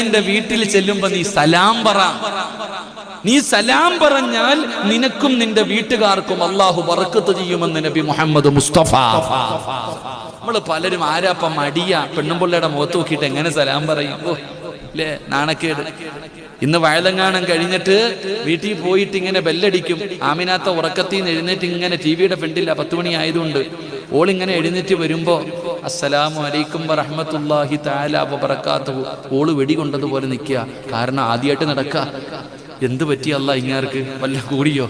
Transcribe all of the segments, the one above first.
നിന്റെ വീട്ടിൽ ചെല്ലുമ്പോ നീ സലാം പറ. നീ സലാം പറഞ്ഞാൽ നിനക്കും നിന്റെ വീട്ടുകാർക്കും അള്ളാഹു വറക്കത്ത് ചെയ്യുമെന്ന് നബി മുഹമ്മദ് മുസ്തഫ. നമ്മൾ പലരും ആരാപ്പ മടിയ. പെണ്ണുമ്പിള്ളയുടെ മുഖത്ത് നോക്കിയിട്ട് എങ്ങനെ സലാം പറയും? അല്ലേ നാണക്കേട്. ഇന്ന് വയലങ്ങാനം കഴിഞ്ഞിട്ട് വീട്ടിൽ പോയിട്ട് ഇങ്ങനെ ബെല്ലടിക്കും. ആമിനാത്ത ഉറക്കത്തിൽ നിന്ന് എഴുന്നേറ്റ് ഇങ്ങനെ ടി വിയുടെ ഫ്രണ്ടില്ല പത്ത് മണി ആയതുകൊണ്ട്. ഓളിങ്ങനെ എഴുന്നേറ്റ് വരുമ്പോ അസ്സലാമു അലൈക്കും വറഹ്മത്തുള്ളാഹി തആല വബറകാതുഹു. ഓൾ വെടികൊണ്ടതുപോലെ നിൽക്കുക കാരണം ആദ്യമായിട്ട് നടക്ക. എന്ത് പറ്റിയ അല്ല ഇങ്ങാർക്ക്? വല്ല കൂടിയോ?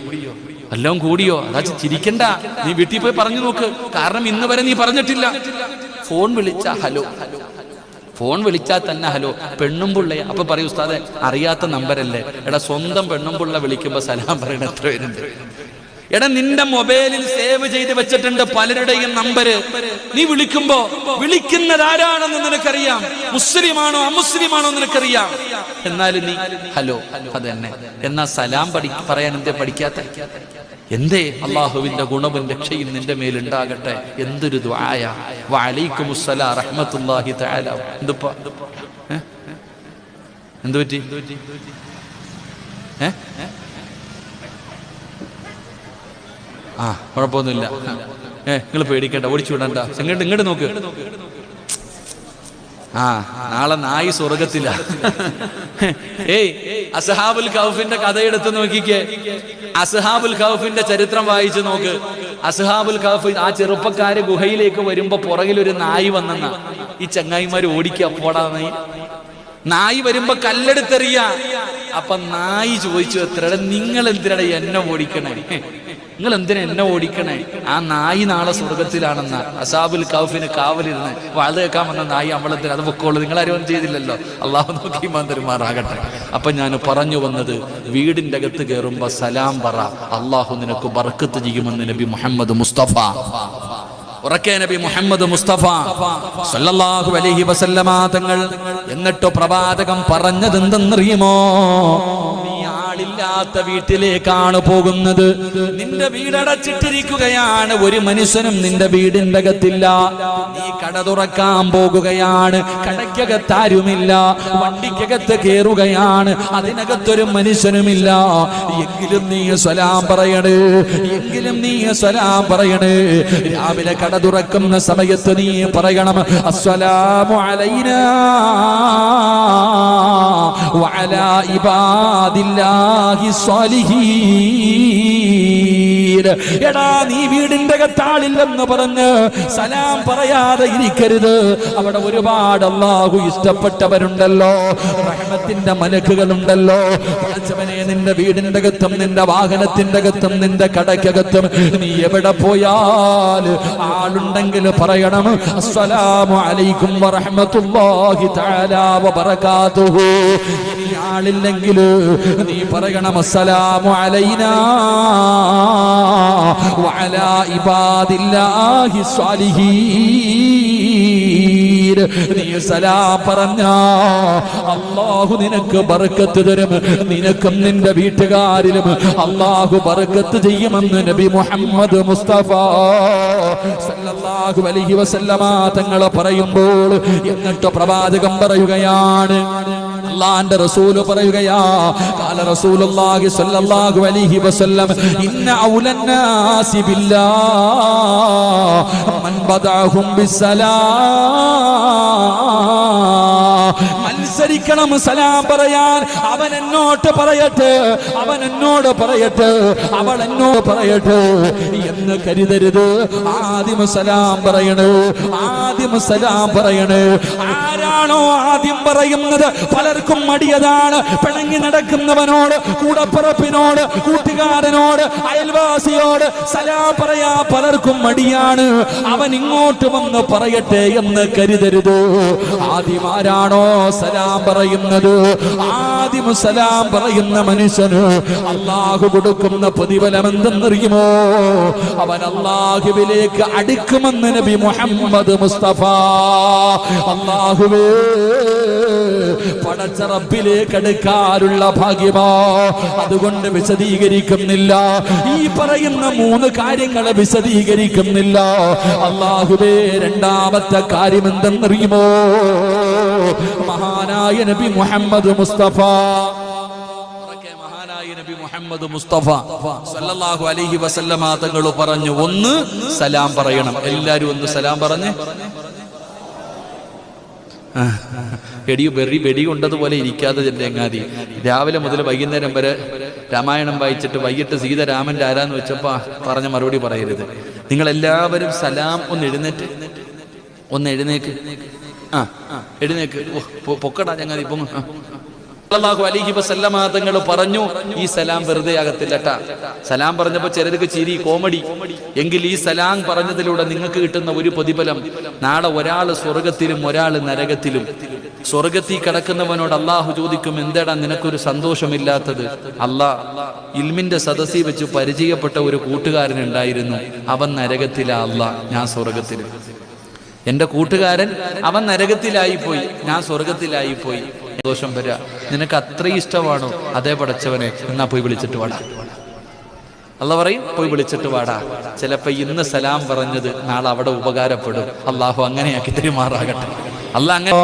വല്ലതും കൂടിയോ? അതാ ചിരിക്കണ്ട. നീ വീട്ടിൽ പോയി പറഞ്ഞു നോക്ക്. കാരണം ഇന്ന് വരെ നീ പറഞ്ഞിട്ടില്ല. ഫോൺ വിളിച്ച ഹലോ. ഫോൺ വിളിച്ചാൽ തന്നെ ഹലോ. പെണ്ണും പിള്ളയെ. അപ്പൊ പറയൂ ഉസ്താദെ അറിയാത്ത നമ്പരല്ലേ? എടാ സ്വന്തം പെണ്ണും പിള്ള വിളിക്കുമ്പോ സലാം പറയണ എത്ര പേരുണ്ട്? എടാ നിന്റെ മൊബൈലിൽ സേവ് ചെയ്ത് വെച്ചിട്ടുണ്ട് പലരുടെയും നമ്പര്. നീ വിളിക്കുമ്പോ വിളിക്കുന്നത് ആരാണെന്ന് നിനക്കറിയാം? മുസ്ലിമാണോ അമുസ്ലിമാണോ നിനക്കറിയാം? എന്നാലും നീ ഹലോ അതന്നെ. എന്നാ സലാം പഠി പറയാൻ എന്തേ പഠിക്കാത്ത? എന്തേ അള്ളാഹുവിന്റെ ഗുണവും രക്ഷയും നിന്റെ മേലുണ്ടാകട്ടെ? എന്തൊരു ദ്വായ. വലൈക്കുമുസ്സലാ റഹ്മത്തുല്ലാഹി തആല. എന്തുപ്പാ? എന്തുപറ്റി? എന്ത് പറ്റി ഏ ആ കുഴപ്പമൊന്നുമില്ല. ഏ നിങ്ങൾ പേടിക്കണ്ട ഓടിച്ചു വിടണ്ട ഇങ്ങോട്ട് ഇങ്ങോട്ട് നോക്ക്. ആ നാളെ നായി സ്വർഗത്തില ഏയ് അസഹാബുൽ കൗഫിന്റെ കഥയെടുത്ത് നോക്കിക്കേ. അസഹാബുൽ കൗഫിന്റെ ചരിത്രം വായിച്ചു നോക്ക്. അസഹാബുൽ കൗഫ് ആ ചെറുപ്പക്കാര് ഗുഹയിലേക്ക് വരുമ്പോ പുറകിൽ ഒരു നായി വന്നെന്ന. ഈ ചങ്ങായിമാര് ഓടിക്കുക പോടാ നായി വരുമ്പോ കല്ലെടുത്തെറിയ. അപ്പൊ നായി ചോദിച്ചു എത്ര നിങ്ങൾ എന്തിനാണ് എന്നെ ഓടിക്കണേ? നിങ്ങൾ എന്തിനാ എന്നെ ഓടിക്കണേ? ആ നായി നാളെ സ്വർഗത്തിലാണെന്ന. അസാബുൽ കൗഫിന് കാവലിരുന്ന് വാഴ കേൾക്കാൻ വന്ന നായി അമ്പലത്തിൽ അത് പൊക്കോളൂ. നിങ്ങൾ ആരും ചെയ്തില്ലല്ലോ. അള്ളാഹു നോക്കി മാന്തരുമാറാകട്ടെ അപ്പൊ ഞാൻ പറഞ്ഞു വന്നത് വീടിന്റെ അകത്ത് കയറുമ്പോ സലാം പറ. അള്ളാഹു നിനക്ക് ബർക്കത്ത് ചെയ്യുമെന്ന് നബി മുഹമ്മദ് മുസ്തഫ. ഉറക്കെ നബി മുഹമ്മദ് മുസ്തഫ. സല്ലല്ലാഹു അലൈഹി വസല്ലമ തങ്ങൾ എന്നിട്ട് പ്രവാചകം പറഞ്ഞത് ആളില്ലാത്ത വീട്ടിലേക്കാണ് പോകുന്നത്. നിന്റെ വീടടച്ചിട്ടിരിക്കുകയാണ്. ഒരു മനുഷ്യനും നിന്റെ വീടിന്റെ അകത്തില്ല നീ കട തുറക്കാൻ പോകുകയാണ്. കടയ്ക്കകത്താരുമില്ല വണ്ടിക്കകത്ത് കയറുകയാണ് അതിനകത്തൊരു മനുഷ്യനുമില്ല. എങ്കിലും നീ സ്വലാം പറയണേ. എങ്കിലും നീ സ്വലാം പറയണേ. രാവിലെ കട തുറക്കുന്ന സമയത്ത് നീ പറയണം അസ്സലാമു അലൈനാ الله الصالحين സ്വാലിഹീൻ എടാ നീ വീടിന്റെ അകത്താളില്ലെന്ന് പറഞ്ഞ് സലാം പറയാതെ ഇരിക്കരുത്. അവിടെ ഒരുപാട് അള്ളാഹു ഇഷ്ടപ്പെട്ടവരുണ്ടല്ലോ. റഹ്മത്തിന്റെ മലക്കുകളുണ്ടല്ലോ. പടച്ചവനെ നിന്റെ വീടിന്റെ അകത്തും നിന്റെ വാഹനത്തിന്റെ അകത്തും നിന്റെ കടയ്ക്കകത്തും നീ എവിടെ പോയാൽ ആളുണ്ടെങ്കിൽ പറയണം അസ്സലാമു അലൈക്കും വറഹ്മത്തുള്ളാഹി തആല വബറകാതുഹു. ആളില്ലെങ്കിൽ നീ പറയണം അസ്സലാമു അലൈനാ. വഅലാ ഇബാദില്ലാഹി الصالحين. നീ സലാം പറഞ്ഞ അള്ളാഹു നിനക്ക് ബർക്കത്ത് തരും. നിനക്കും നിന്റെ വീട്ടുകാരിലും അള്ളാഹു ബർക്കത്ത് ചെയ്യുമെന്ന് നബി മുഹമ്മദ് മുസ്തഫ സല്ലല്ലാഹു അലൈഹി വസല്ലമ തങ്ങൾ പറയുമ്പോൾ എന്നിട്ട് പ്രവാചകം പറയുകയാണ്. അള്ളാന്റെ റസൂൽ പറയുകയാ കാല റസൂലുള്ളാഹി സ്വല്ലല്ലാഹു അലൈഹി വസല്ലം ഇന്ന ഔലന്നാസി ബില്ലാഹ് മൻ ബദഅഹും ബിസ്സലാം. മത്സരിക്കണം സലാം പറയാൻ. അവൻ എന്നോട്ട് പറയട്ടെ അവൻ എന്നോട് പറയട്ടെ അവൾ എന്നോട് പറയട്ടെ. എന്ന് കരുതരുത്. ആദ്യം സലാം പറയണേ ആദ്യം സലാം പറയണേ. ആരാണോ ആദ്യം പറയുന്നത്? പലർക്കും മടിയതാണ്. പിണങ്ങി നടക്കുന്നവനോട് കൂടപ്പിറപ്പിനോട് കൂട്ടുകാരനോട് അയൽവാസിയോട് സലാം പറയാ പലർക്കും മടിയാണ്. അവൻ ഇങ്ങോട്ട് വന്ന് പറയട്ടെ എന്ന് കരുതരുത്. ആദ്യം ആരാണോ സലാം പറയുന്നത്. ആദ്യം സലാം പറയുന്ന മനുഷ്യന് അള്ളാഹു കൊടുക്കുന്ന പ്രതിഫലം എന്തെന്നറിയുമോ അവൻ അള്ളാഹുവിലേക്ക് അടുക്കുമെന്ന് നബി മുഹമ്മദ് മുസ്തഫ. അള്ളാഹുവേ പടച്ചറപ്പിലേക്ക് അടുക്കാറുള്ള ഭാഗ്യമോ? അതുകൊണ്ട് വിശദീകരിക്കുന്നില്ല. ഈ പറയുന്ന മൂന്ന് കാര്യങ്ങളെ വിശദീകരിക്കുന്നില്ല. അള്ളാഹുവേ രണ്ടാമത്തെ കാര്യം എന്തെന്നറിയുമോ മഹാനായ നബി മുഹമ്മദ് മുസ്തഫ. നബി മുഹമ്മദ് മുസ്തഫ സല്ലല്ലാഹു അലൈഹി വസല്ലമ തങ്ങൾ പറഞ്ഞു ഒന്ന് സലാം പറയണം. എല്ലാരും ഒന്ന് സലാം പറഞ്ഞ്. എടി വെറി വെടി കൊണ്ടതുപോലെ ഇരിക്കാതെ ചെല്ലങ്ങാതി രാവിലെ മുതൽ വൈകുന്നേരം വരെ രാമായണം വായിച്ചിട്ട് വൈകിട്ട് സീത രാമന്റെ ആരാന്ന് വെച്ചപ്പോ പറഞ്ഞ മറുപടി പറയരുത്. നിങ്ങൾ എല്ലാവരും സലാം ഒന്ന് എഴുന്നേറ്റ്. ഒന്ന് എഴുന്നേക്ക്. എഴുന്നേക്ക്. പൊക്കടാ ചങ്ങാതി പൊങ്ങ്. തങ്ങൾ പറഞ്ഞു ഈ സലാം വെറുതെ ആകത്തില്ല സലാം പറഞ്ഞപ്പോ ചിലർക്ക് ചിരി കോമഡി. എങ്കിൽ ഈ സലാം പറഞ്ഞതിലൂടെ നിങ്ങൾക്ക് കിട്ടുന്ന ഒരു പ്രതിഫലം നാളെ ഒരാൾ സ്വർഗത്തിലും ഒരാൾ നരകത്തിലും. സ്വർഗത്തിൽ കിടക്കുന്നവനോട് അള്ളാഹു ചോദിക്കും എന്തേടാ നിനക്കൊരു സന്തോഷമില്ലാത്തത്? അല്ലാ ഇൽമിന്റെ സദസ്സിൽ വെച്ച് പരിചയപ്പെട്ട ഒരു കൂട്ടുകാരൻ ഉണ്ടായിരുന്നു. അവൻ നരകത്തിലാ അല്ല ഞാൻ സ്വർഗത്തിലും. എന്റെ കൂട്ടുകാരൻ അവൻ നരകത്തിലായി പോയി ഞാൻ സ്വർഗത്തിലായി പോയി. ദോഷം വരിക നിനക്ക് അത്രയും ഇഷ്ടമാണോ? അതേ പടച്ചവനെ എന്നാ പോയി വിളിച്ചിട്ട് വാടാ. അല്ല പറയും പോയി വിളിച്ചിട്ട് വാടാ. ചിലപ്പോ ഇന്ന് സലാം പറഞ്ഞത് നാളെ അവിടെ ഉപകാരപ്പെടും. അള്ളാഹു അങ്ങനെയാക്കി തെരുമാറാകട്ടെ. അല്ല അങ്ങനെ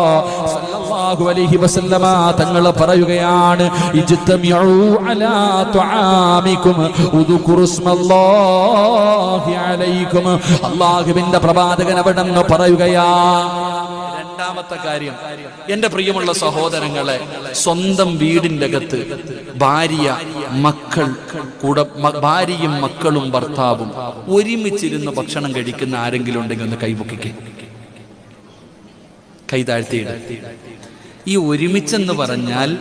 സല്ലല്ലാഹു അലൈഹി വസല്ലമ തങ്ങൾ പറയുകയാണ് ഇജ്തമിഉ അലാ തുആമികും ഉദുകുറുസ്മല്ലാഹി അലൈക്കും അല്ലാഹുവിന്റെ പ്രവാചകൻ അവിടെ നിന്ന് പറയുകയാ രണ്ടാമത്തെ കാര്യം എന്റെ പ്രിയമുള്ള സഹോദരങ്ങളെ സ്വന്തം വീടിന്റെ അകത്ത് ഭാര്യ മക്കൾ കൂടെ ഭാര്യയും മക്കളും ഭർത്താവും ഒരുമിച്ചിരുന്ന് ഭക്ഷണം കഴിക്കുന്ന ആരെങ്കിലും ഉണ്ടെങ്കിൽ ഒന്ന് കൈപൊക്കിക്കേ കൈ താഴ്ത്തിയിട. ഈ ഒരുമിച്ചെന്ന് പറഞ്ഞാൽ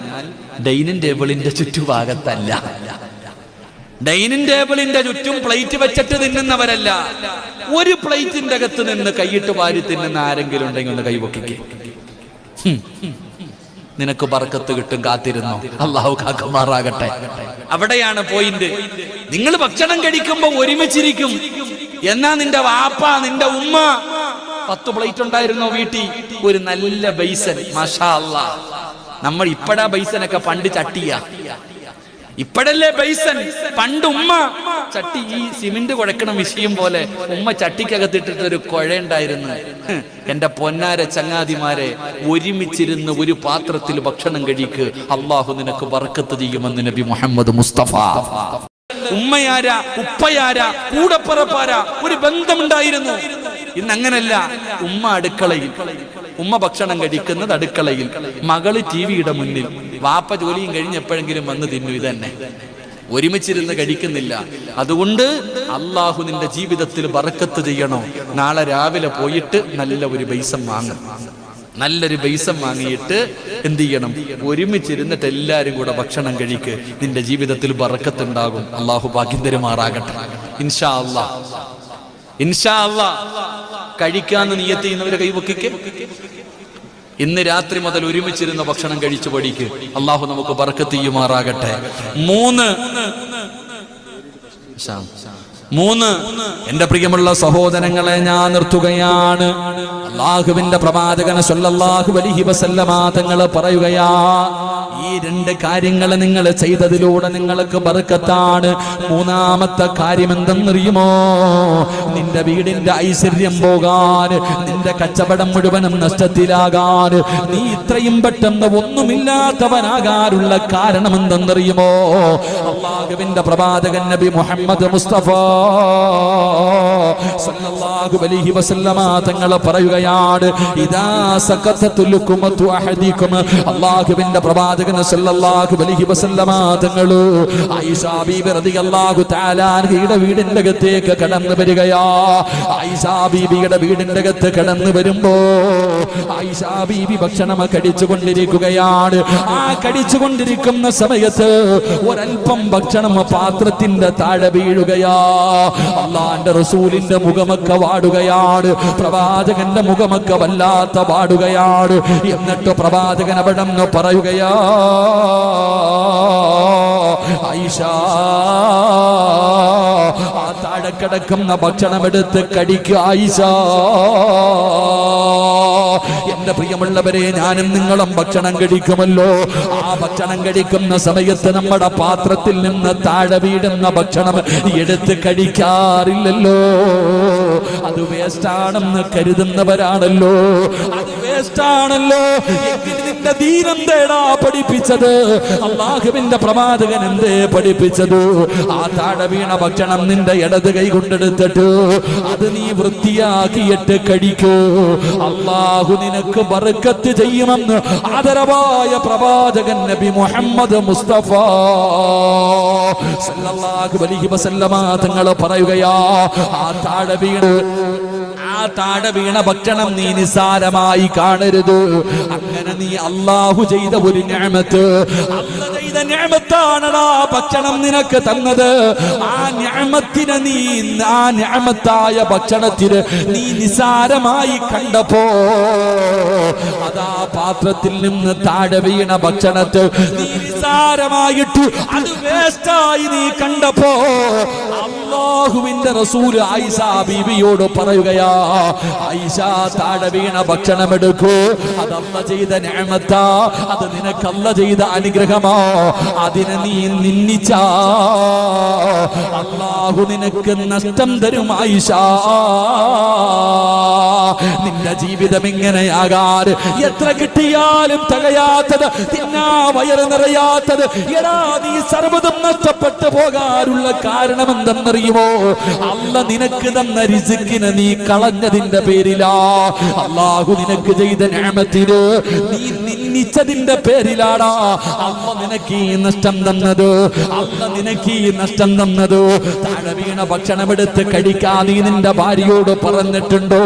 ഡൈനിങ് ടേബിളിന്റെ ചുറ്റുഭാഗത്തല്ല. ഡൈനിങ് ടേബിളിന്റെ ചുറ്റും പ്ലേറ്റ് വെച്ചിട്ട് തിന്നുന്നവരല്ല. ഒരു പ്ലേറ്റിന്റെ അകത്ത് നിന്ന് കൈയിട്ട് വാരി തിന്നുന്ന ആരെങ്കിലും ഉണ്ടെങ്കിൽ ഒന്ന് കൈപൊക്കിക്കേ നിനക്ക് ബർക്കത്ത് കിട്ടും കാത്തിരുന്നോ? അള്ളാഹു കാക്കുമാറാകട്ടെ അവിടെയാണ് പോയിന്റ്. നിങ്ങൾ ഭക്ഷണം കഴിക്കുമ്പോ ഒരുമിച്ചിരിക്കും. എന്നാ നിന്റെ വാപ്പ നിന്റെ ഉമ്മ പത്ത് പ്ലേറ്റ് ഉണ്ടായിരുന്നോ വീട്ടിൽ ഒരു നല്ല ബൈസൻ മാഷാ നമ്മൾ ഇപ്പഴാ ബൈസനൊക്കെ പണ്ട് ചട്ടിയ. ഇപ്പഴല്ലേ ബൈസൻ? പണ്ട് ഉമ്മ ചട്ടി ഈ സിമെന്റ് കുഴക്കണ വിഷയം പോലെ ഉമ്മ ചട്ടിക്കകത്തിട്ടിട്ട് ഒരു കുഴയുണ്ടായിരുന്നു. എന്റെ പൊന്നാര ചങ്ങാതിമാരെ ഒരുമിച്ചിരുന്ന് ഒരു പാത്രത്തിൽ ഭക്ഷണം കഴിക്ക്. അള്ളാഹു നിനക്ക് വറക്കത്ത് ചെയ്യുമെന്ന് നബി മുഹമ്മദ് മുസ്തഫ. ഉമ്മയാര ഉപ്പയാര കൂടപ്പറപ്പാര ഒരു ബന്ധമുണ്ടായിരുന്നു. ഇന്ന് അങ്ങനല്ല ഉമ്മ അടുക്കളയിൽ. ഉമ്മ ഭക്ഷണം കഴിക്കുന്നത് അടുക്കളയിൽ. മകൾ ടി വിയുടെ മുന്നിൽ. വാപ്പ ജോലിയും കഴിഞ്ഞ് എപ്പോഴെങ്കിലും വന്ന് തിന്നു ഇതന്നെ. ഒരുമിച്ചിരുന്ന് കഴിക്കുന്നില്ല. അതുകൊണ്ട് അള്ളാഹു നിന്റെ ജീവിതത്തിൽ ബറക്കത്ത് ചെയ്യണോ? നാളെ രാവിലെ പോയിട്ട് നല്ല ഒരു ബൈസം വാങ്ങും. നല്ലൊരു ബൈസം വാങ്ങിയിട്ട് എന്ത് ചെയ്യണം? ഒരുമിച്ചിരുന്നിട്ട് എല്ലാരും കൂടെ ഭക്ഷണം കഴിക്ക്. നിന്റെ ജീവിതത്തിൽ ബറക്കത്തുണ്ടാകും. അള്ളാഹു ഭാഗ്യം തരുമാറാകട്ടെ ഇൻഷാ അള്ളാ ഇൻഷാ കഴിക്കാന്ന് നീയത്ത് ചെയ്യുന്നവരെ കൈവക്കിക്ക് ഇന്ന് രാത്രി മുതൽ ഒരുമിച്ചിരുന്ന ഭക്ഷണം കഴിച്ചു പഠിക്ക്. അള്ളാഹു നമുക്ക് ബർക്കത്ത് ചെയ്യുമാറാകട്ടെ. മൂന്ന്. മൂന്ന് എന്റെ പ്രിയമുള്ള സഹോദരങ്ങളെ ഞാൻ നിർത്തുകയാണ്. അള്ളാഹുവിന്റെ പ്രവാചകന സൊല്ലാഹു വലിഹി വസല്ലമ തങ്ങൾ പറയുകയാ ഈ രണ്ട് കാര്യങ്ങൾ നിങ്ങൾ ചെയ്തതിലൂടെ നിങ്ങൾക്ക് ബർക്കത്താണ്. മൂന്നാമത്തെ കാര്യം എന്തെന്നറിയുമോ? നിന്റെ വീടിന്റെ ഐശ്വര്യം പോകാൻ നിന്റെ കച്ചവടം മുഴുവനും നഷ്ടത്തിലാകാൻ നീ ഇത്രയും പെട്ടെന്ന് ഒന്നുമില്ലാത്തവനാകാനുള്ള കാരണം എന്തെന്നറിയുമോ? അള്ളാഹുവിന്റെ പ്രവാചകൻ നബി മുഹമ്മദ് മുസ്തഫ സല്ലല്ലാഹു അലൈഹി വസല്ലമ തങ്ങൾ പറയുകയാണ് ഇദാ സഖത്തത്തുൽ പ്രവാചകൻ സല്ലല്ലാഹു അലൈഹി വസല്ലമ തങ്ങൾ ബീബി റളിയല്ലാഹു തആല അൻഹയുടെ വീടിന്റെ അകത്തേക്ക് കടന്നു വരികയാ. ബീബിയുടെ വീടിന്റെ അകത്ത് കടന്നു വരുമ്പോ ആയിഷ ബീബി ഭക്ഷണം കടിച്ചു കൊണ്ടിരിക്കുകയാണ് ആ കടിച്ചു കൊണ്ടിരിക്കുന്ന സമയത്ത് ഒരൽപ്പം ഭക്ഷണം പാത്രത്തിന്റെ താഴെ വീഴുകയാ. അള്ളാന്റെ റസൂലിന്റെ മുഖമൊക്കെ വാടുകയാണ്. പ്രവാചകന്റെ മുഖമൊക്കെ വല്ലാത്ത വാടുകയാണ്. എന്നിട്ട് പ്രവാചകൻ അവിടെ പറയുകയാ ഐഷ ആ താഴെ കിടക്കുന്ന ഭക്ഷണം എടുത്ത് കടിക്കുക ഐഷ. എന്റെ പ്രിയമുള്ളവരെ ഞാനും നിങ്ങളും ഭക്ഷണം കഴിക്കുമല്ലോ. ആ ഭക്ഷണം കഴിക്കുന്ന സമയത്ത് നമ്മുടെ പാത്രത്തിൽ നിന്ന് താഴെ വീടുന്ന ഭക്ഷണം എടുത്ത് കഴിക്കാറില്ലല്ലോ. അത് വേസ്റ്റാണെന്ന് കരുതുന്നവരാണല്ലോ. അത് വേസ്റ്റാണല്ലോ എങ്കിൽ നിന്റെ ദീനന്തേടാ തേടാ പഠിപ്പിച്ചത്. അള്ളാഹുവിന്റെ പ്രവാചകൻ എന്തേ പഠിപ്പിച്ചത്? ആ താഴെ വീണ ഭക്ഷണം നിന്റെ ഇടത് കൈ കൊണ്ടെടുത്തിട്ട് അത് നീ വൃത്തിയാക്കിയിട്ട് കഴിക്കൂ. അള്ളാഹു നിനക്ക് ബർക്കത്ത് ചെയ്യുമെന്ന് ആദരവായ പ്രവാചകൻ നബി മുഹമ്മദ് മുസ്തഫ സല്ലല്ലാഹു അലൈഹി വസല്ലമ തങ്ങൾ പറയുകയാ ആ താഴെ വീണ് ആ താഴെ വീണ ഭക്ഷണം നീ നിസാരമായി കാണരുത്. അങ്ങനെ നീ അള്ളാഹു ചെയ്ത ഒരു ഞാമത്ത്. അല്ല ചെയ്ത ഞാമത്താണടാ ഭക്ഷണം നിനക്ക് തന്നത്. ആ ഞാമത്തിന് നീ ആ ഞാമത്തായ ഭക്ഷണത്തിന് നീ നിസാരമായി കണ്ടപ്പോ അതാ പാത്രത്തിൽ നിന്ന് താഴെ വീണ ഭക്ഷണത്തെ നീ നിസാരമായിട്ട് അത് വേസ്റ്റായി നീ കണ്ടപ്പോ അള്ളാഹുവിന്റെ റസൂൽ ആയിഷ ബീവിയോട് പറയുകയാ ആയിഷ താഴെ വീണ ഭക്ഷണം എടുക്കൂ. അതല്ല ചെയ്ത ഞാമത്താ അത് നിനക്കല്ല ചെയ്ത അനുഗ്രഹമാ. അതിനെ നീ നിന്നിച്ച അള്ളാഹു നിനക്ക് നഷ്ടം തരും ആയിഷ. നിന്റെ ജീവിതം ഇങ്ങനെയാകാൻ എത്ര കിട്ടിയാലും തകയാത്തത് തിന്നാ വയറ് നിറയാത്തത്. എടാ നീ സർവതും നഷ്ടപ്പെട്ടു പോകാറുള്ള കാരണം എന്തെന്നറിയുമോ അല്ല നിനക്ക് തന്ന രിസുക്കിന് നീ കളഞ്ഞതിന്റെ പേരിലാ. അള്ളാഹു നിനക്ക് ചെയ്ത ഞാമത്തിന് നീ നിന്ദിച്ചതിന്റെ പേരിലാടാ. അമ്മ നിനക്ക് ഈ നഷ്ടം തന്നത്. അമ്മ നിനക്ക് ഈ നഷ്ടം തന്നത്. വീണ ഭക്ഷണമെടുത്ത് കഴിക്കാൻ നീ നിന്റെ ഭാര്യയോട് പറഞ്ഞിട്ടുണ്ടോ?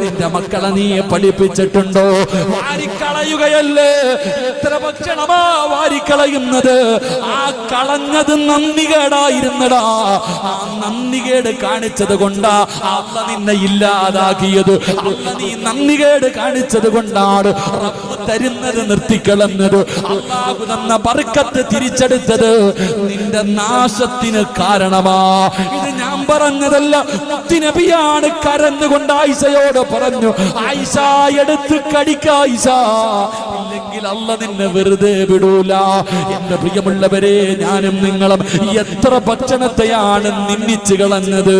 നിന്റെ മക്കളെ നീ പഠിപ്പിച്ചിട്ടുണ്ടോ? വാരിക്കളയുകയല്ലേ? എത്ര ഭക്ഷണമാ വാരിക്കളയുന്നത്? ആ കളഞ്ഞത് നന്ദികേടായിരുന്നടാ. ആ നന്ദികേട് കാണിച്ചത് കൊണ്ടാ അവ നിന്നെ ഇല്ലാതാക്കിയത്. അല്ല നീ നന്ദികേട് കാണിച്ചത് കൊണ്ടാണ് തരുന്നത് നിർത്തിക്കളഞ്ഞത്. അള്ളാഹു തന്ന ബർക്കത്ത് തിരിച്ചെടുത്തത് നിന്റെ നാശത്തിന് കാരണമാ. ഇത് ഞാൻ പറഞ്ഞതല്ല. നബിയാണ് കരന്നുകൊണ്ട് ആയിഷയോട് പറഞ്ഞു ആയിഷ എടുത്ത് കടിക്ക ആയിഷ. ഇല്ലെങ്കിൽ അല്ല നിന്നെ വെറുതെ വിടൂല. എന്റെ പ്രിയമുള്ളവരെ ഞാനും നിങ്ങളും എത്ര ഭക്ഷണത്തെയാണ് നിന്ദിച്ചു കളഞ്ഞത്?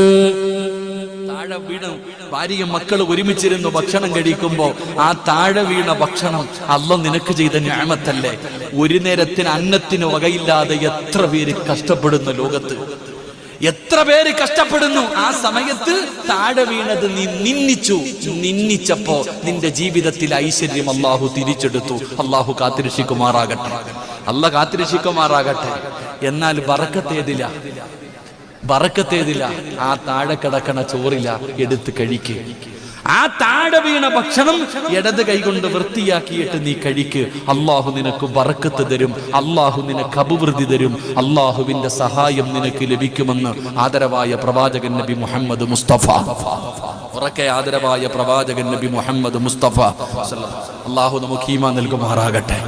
താഴെ വീണ് ഭാര്യയും മക്കൾ ഒരുമിച്ചിരുന്നു ഭക്ഷണം കഴിക്കുമ്പോ ആ താഴെ വീണ ഭക്ഷണം അല്ല നിനക്ക് ചെയ്ത ഞാമത്തല്ലേ? ഒരു നേരത്തിന് അന്നത്തിന് വകയില്ലാതെ എത്ര പേര് കഷ്ടപ്പെടുന്നു ലോകത്ത്. എത്ര പേര് കഷ്ടപ്പെടുന്നു? ആ സമയത്ത് താഴെ വീണത് നീ നിന്നിച്ചു നിന്നിച്ചപ്പോ നിന്റെ ജീവിതത്തിൽ ഐശ്വര്യം അള്ളാഹു തിരിച്ചെടുത്തു. അള്ളാഹു കാത്തിരക്ഷിക്കുമാറാകട്ടെ. അല്ല കാത്തിരക്ഷിക്കുമാറാകട്ടെ. എന്നാൽ വറക്കത്തേതില്ല വറക്കത്തേതില ആ താഴെ കിടക്കണ ചോറില എടുത്ത് കഴിക്ക്. ആ താഴെ വീണ ഭക്ഷണം ഇടത് കൈകൊണ്ട് വൃത്തിയാക്കിയിട്ട് നീ കഴിക്ക്. അള്ളാഹു നിനക്ക് വറക്കത്ത് തരും. അള്ളാഹു നിനക്ക് അഭിവൃദ്ധി തരും. അള്ളാഹുവിന്റെ സഹായം നിനക്ക് ലഭിക്കുമെന്ന് ആദരവായ പ്രവാചകൻ നബി മുഹമ്മദ് മുസ്തഫ. ഉറക്കെ ആദരവായ പ്രവാചകൻ നബി മുഹമ്മദ് മുസ്തഫ. അള്ളാഹു നമുക്ക് ഈമാ നൽകുമാറാകട്ടെ.